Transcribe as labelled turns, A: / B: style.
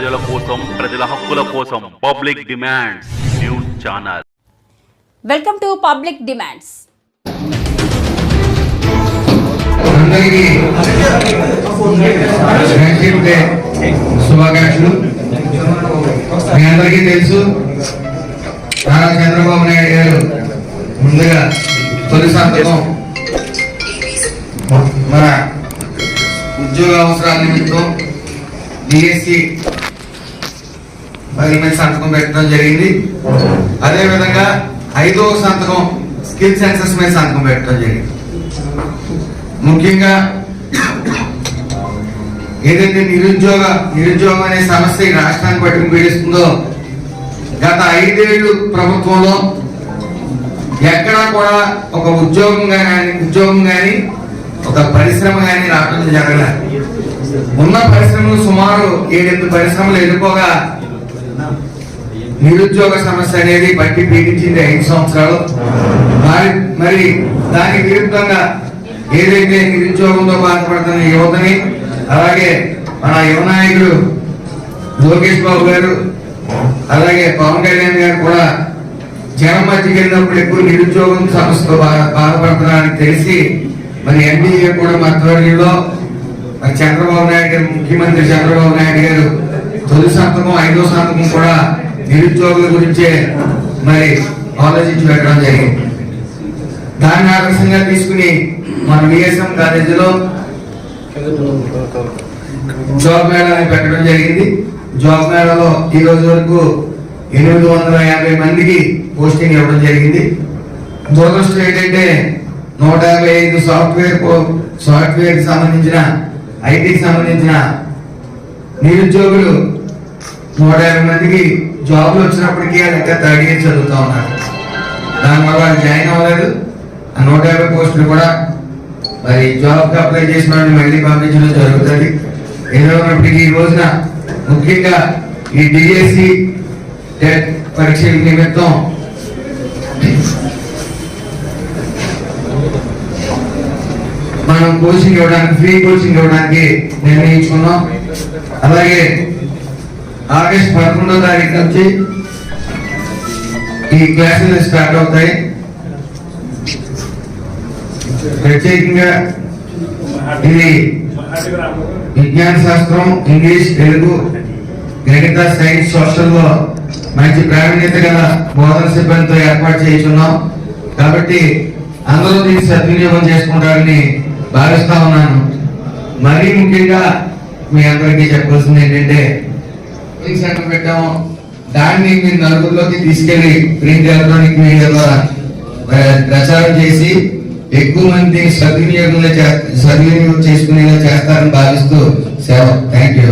A: ప్రజల కోసం ప్రజల హక్కుల కోసం public demands news channel.
B: Welcome to public demands.
C: శుభాకాంక్షలు మీ అందరికీ తెలుసు నారా చంద్రబాబు నాయుడు గారు ముందుగా తొలి సంతకం మన ఉద్యోగ అవసరాల నిమిత్తం డిఎస్సి పది సంతకం పెట్టడం జరిగింది. అదే విధంగా ఐదో సంతకం స్కిల్ సెన్సెస్ మీద సంతకం పెట్టడం జరిగింది. ముఖ్యంగా ఏదైతే నిరుద్యోగ నిరుద్యోగం అనే సమస్య ఈ రాష్ట్రాన్ని పట్టుకుని పీడిస్తుందో గత ఐదేళ్ళు ప్రభుత్వంలో ఎక్కడా కూడా ఒక ఉద్యోగం కానీ ఉద్యోగం కానీ ఒక పరిశ్రమ కానీ రావడం జరగలేదు. ఉన్న పరిశ్రమలు సుమారు ఏడెనిమిది పరిశ్రమలు ఎదుర్కోగా నిరుద్యోగ సమస్య అనేది బట్టి పీడించింది ఐదు సంవత్సరాలు. మరి మరి దానికి విరుద్ధంగా ఏదైతే నిరుద్యోగంతో బాధపడుతున్న యువతని అలాగే మన యువనాయకుడు లోకేష్ బాబు గారు అలాగే పవన్ కళ్యాణ్ గారు కూడా జనం మధ్యకి వెళ్ళినప్పుడు ఎక్కువ నిరుద్యోగం సమస్యతో బా- బాధపడుతున్నారని తెలిసి మరి ఎన్డీఏ కూడా మధ్యవర్గంలో మరి చంద్రబాబు నాయుడు గారు ముఖ్యమంత్రి చంద్రబాబు నాయుడు గారు తొలి సంతకం ఐదో సంతకం కూడా నిరుద్యోగుల గురించే మరి ఆలోచించి పెట్టడం జరిగింది. దాన్ని ఆదర్శంగా తీసుకుని మన విఎస్ఎం కాలేజీలో జాబ్ మేళాని పెట్టడం జరిగింది. జాబ్ మేళాలో ఈ రోజు వరకు ఎనిమిది వందల యాభై మందికి పోస్టింగ్ ఇవ్వడం జరిగింది. దురదృష్టం ఏంటంటే నూట యాభై ఐదు సాఫ్ట్వేర్ సాఫ్ట్వేర్కి సంబంధించిన ఐటీకి సంబంధించిన నిరుద్యోగులు నూట యాభై మందికి జాబ్లు వచ్చినప్పటికీ అది ఇంకా థర్డ్ ఇయర్ చదువుతూ ఉన్నారు. దానివల్ల వాళ్ళు జాయిన్ అవ్వలేదు. ఆ నూట యాభై పోస్టులు కూడా మరి జాబ్కి అప్లై చేసిన వాళ్ళని మళ్ళీ పంపించడం జరుగుతుంది. ఏదైనప్పటికీ ఈ రోజున ముఖ్యంగా ఈ డిఎస్సి టెట్ పరీక్షల నిమిత్తం మనం కోచింగ్ ఇవ్వడానికి ఫ్రీ కోచింగ్ ఇవ్వడానికి నిర్ణయించుకున్నాం. అలాగే ఆగస్ట్ పదకొండో తారీఖు నుంచి ఈ క్లాసులు స్టార్ట్ అవుతాయి. ప్రత్యేకంగా ఇది విజ్ఞాన శాస్త్రం ఇంగ్లీష్ తెలుగు గణిత సైన్స్ సోషల్లో మంచి ప్రావీణ్యత గల బోధన సిబ్బందితో ఏర్పాటు చేస్తున్నాం కాబట్టి అందరూ దీన్ని సద్వినియోగం చేసుకుంటారని భావిస్తా ఉన్నాను. మరీ ముఖ్యంగా మీ అందరికీ చెప్పాల్సింది ఏంటంటే కోచింగ్ సెంటర్ పెట్టాము. దాన్ని మీ నలుగురిలోకి తీసుకెళ్ళి ప్రింట్ ఎలక్ట్రానిక్ మీడియా ద్వారా ప్రచారం చేసి ఎక్కువ మంది సద్వినియోగంగా చే- సద్వినియోగం చేసుకునేలా చేస్తారని భావిస్తూ సేవ. Thank you